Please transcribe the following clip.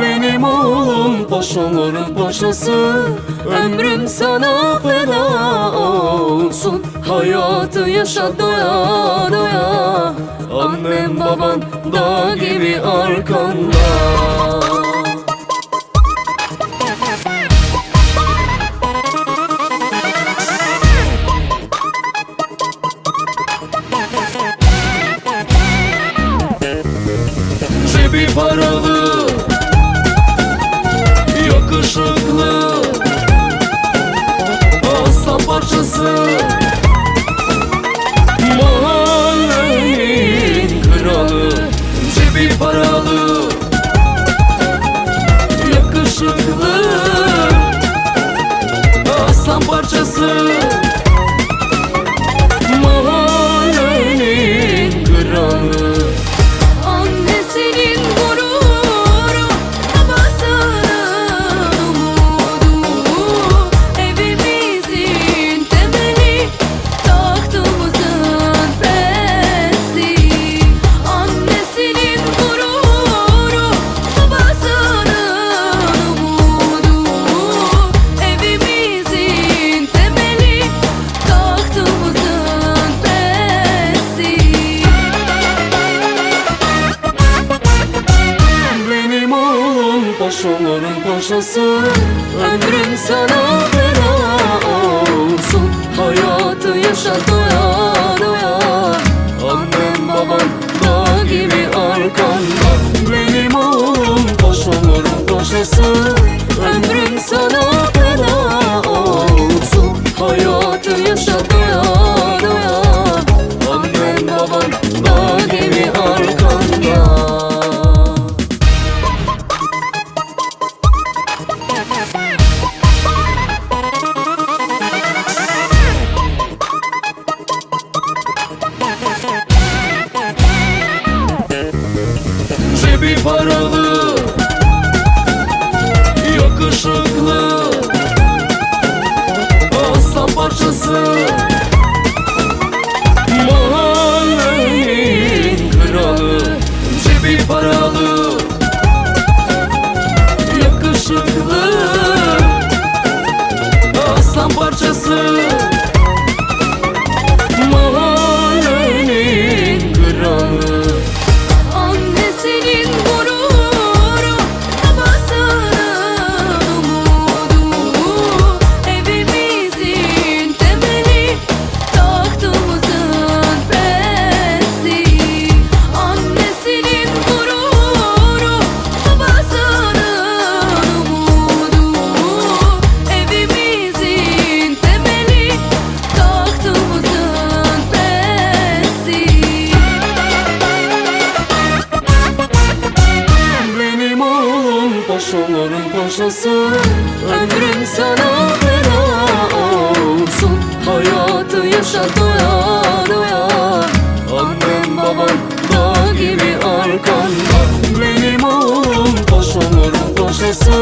Benim oğlum paşaların paşası Ömrüm sana feda olsun. Hayatı yaşa doya doya. Annem baban dağ gibi arkanda Cebi paralı Yakışıklı Aslan parçası. Mahallenin kralı Cebi paralı Yakışıklı. Aslan parçası paşaların paşası Ömrüm sana feda olsun. Hayatı yaşa doya doya Annem baban dağ gibi arkanda. Benim oğlum paşaların paşası Ömrüm sana paralı Yakışıklı Aslan parçası. Mahallenin kralı Cebi paralı. Yakışıklı. Aslan parçası Paş olurum paşası Ömrüm sana feda olsun. Hayatı yaşa doya doya Annem babam dağ gibi arkanda. Benim oğlum paş olurum paşası